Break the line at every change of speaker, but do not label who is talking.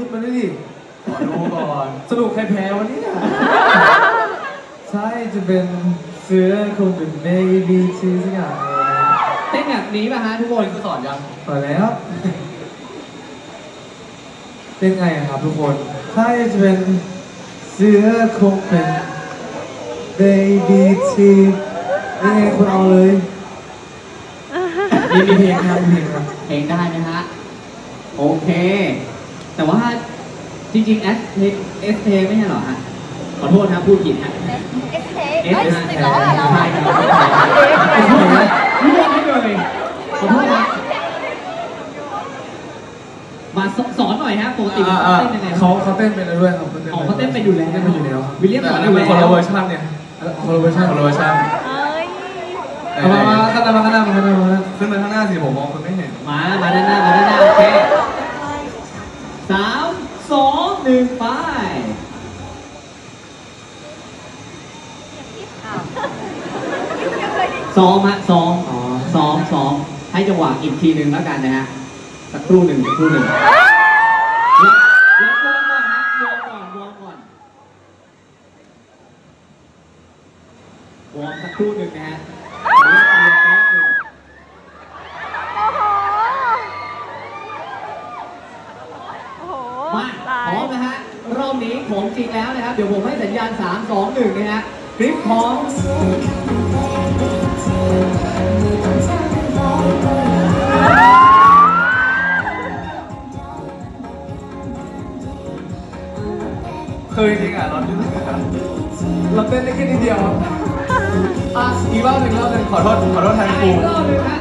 ขึ้นมาด้วยดิ
ขอดูก่อน
สรุปใครแพ้วันนี้ ใช่จะเป็นเสือคงเป็น maybe ชื่อสักอย่างเลยนะ
เต้นแบบนี้ป่ะฮะทุกคน
สอนยัง
ต่อแล้วเป็นไงอะครับทุกคนใช่จะเป็นเสือคงเป็น baby ชื่อยังไงคุณเอาเลยมีมีเพลงครับมีเพลงครับ
เพลงได้ไหมฮะ โอเค แต่ว่าจริงๆ S เอสเพลงไม่ใช่เหรอฮะขอโทษนะพูดผิดฮะ เอสเทเอ้ยสิบ
ล้อเหรอใช่
ครับขอโทษนะร่วมให้เลยขอโทษนะมาสสอนหน่อยฮะปกติมันเต้นยังไงเขา
เขาเต้นเป็นด้วยครับอ๋อเขาเต้นไปอยู่แล้วเต้นไปอยู่แล้ว
วิลเลียมสแต่อนอันอนี้ยู่เป็นแล้วคนละเวอ
ร์ชันเนี่ย
คนละเวอร์ชันคนละ
เวอร์ชันเอ้ยเอามามา
ข้างหน้ามาข้างหน้ามาข้างหน้ามาข้างหน้า
ขึ้นมาข้างหน้าสิผมมองคุณไม่เห็น
มา มาด้านหน้ามาด้านหน้า โอเคสามสองหนึ่ง ไปซ้อมฮะซ้อมอ๋อซ้อมซ้อมให้จังหวะอีกทีหนึ่งแล้วกันนะฮะสักครู่หนึ่งสักครู่หนึ่งวอร์มวอร์มก่อนฮะวอร์มก่อนวอร์มก่อนวอร์มสักครู่หนึ่งนะฮะขออนุญาตเรียนแป๊บหนึ่งโอ้โหโอ้โหมาตาพยร้อมนะฮะ รอบนี้ของจริงแล้วนะครับ เดี๋ยวผมให้สัญญาณ 3 2 1 นะฮะคลิปของ
เคยจริงอะเรา
เราเต้นได้แค่นิดเดียวอะ
อีกรอบหนึ่งรอบหนึ่งขอโทษขอโทษแทนครู อีกร
อบหนึ่งนะ